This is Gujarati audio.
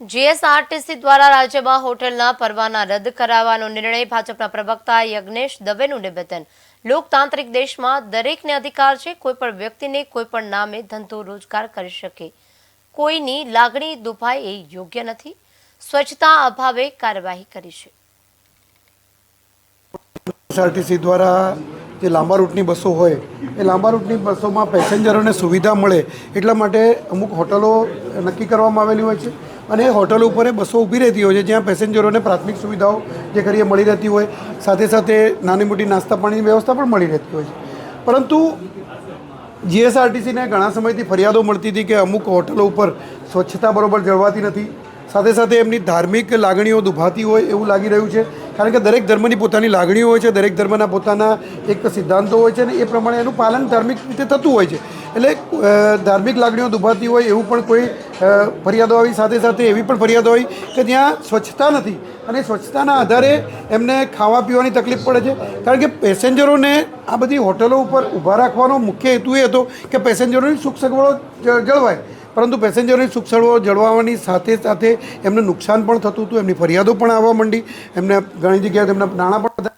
જીએસઆરટીસી દ્વારા રાજ્યમાં હોટેલના પરવાના રદ કરાવવાનો નિર્ણય ભાજપના પ્રવક્તા યજ્ઞેશ દવેનું નિવેદન. લોકતાંત્રિક દેશમાં દરેકને અધિકાર છે, કોઈ પણ વ્યક્તિને કોઈ પણ નામે ધંધો રોજગાર કરી શકે. કોઈની લાગણી દુભાય એ યોગ્ય નથી. સ્વચ્છતા અભાવે કાર્યવાહી કરી છે. એસઆરટીસી દ્વારા જે લાંબા રૂટની બસો હોય, એ લાંબા રૂટની બસોમાં પેસેન્જરોને સુવિધા મળે એટલા માટે અમુક હોટલો નક્કી કરવામાં આવેલી હોય છે. અને એ હોટલ ઉપર બસો ઊભી રહેતી હોય છે, જ્યાં પેસેન્જરોને પ્રાથમિક સુવિધાઓ જે કરીએ મળી રહેતી હોય. સાથે સાથે નાની મોટી નાસ્તા પાણીની વ્યવસ્થા પણ મળી રહેતી હોય છે. પરંતુ જીએસઆરટીસીને ઘણા સમયથી ફરિયાદો મળતી હતી કે અમુક હોટલો ઉપર સ્વચ્છતા બરોબર જળવાતી નથી. સાથે સાથે એમની ધાર્મિક લાગણીઓ દુભાતી હોય એવું લાગી રહ્યું છે. કારણ કે દરેક ધર્મની પોતાની લાગણીઓ હોય છે, દરેક ધર્મના પોતાના એક સિદ્ધાંતો હોય છે અને એ પ્રમાણે એનું પાલન ધાર્મિક રીતે થતું હોય છે. એટલે ધાર્મિક લાગણીઓ દુભાતી હોય એવું પણ કોઈ ફરિયાદો આવી સાથે સાથે એવી પણ ફરિયાદો આવી કે ત્યાં સ્વચ્છતા નથી અને સ્વચ્છતાના આધારે એમને ખાવા પીવાની તકલીફ પડે છે. કારણ કે પેસેન્જરોને આ બધી હોટલો ઉપર ઊભા રાખવાનો મુખ્ય હેતુ એ હતો કે પેસેન્જરોની સુખ સગવડો જળવાય. પરંતુ પેસેન્જરોની સુખ સગવડો જળવાવાની સાથે સાથે એમને નુકસાન પણ થતું હતું, એમની ફરિયાદો પણ આવવા માંડી. એમને ઘણી જગ્યાએ એમના નાણાં પણ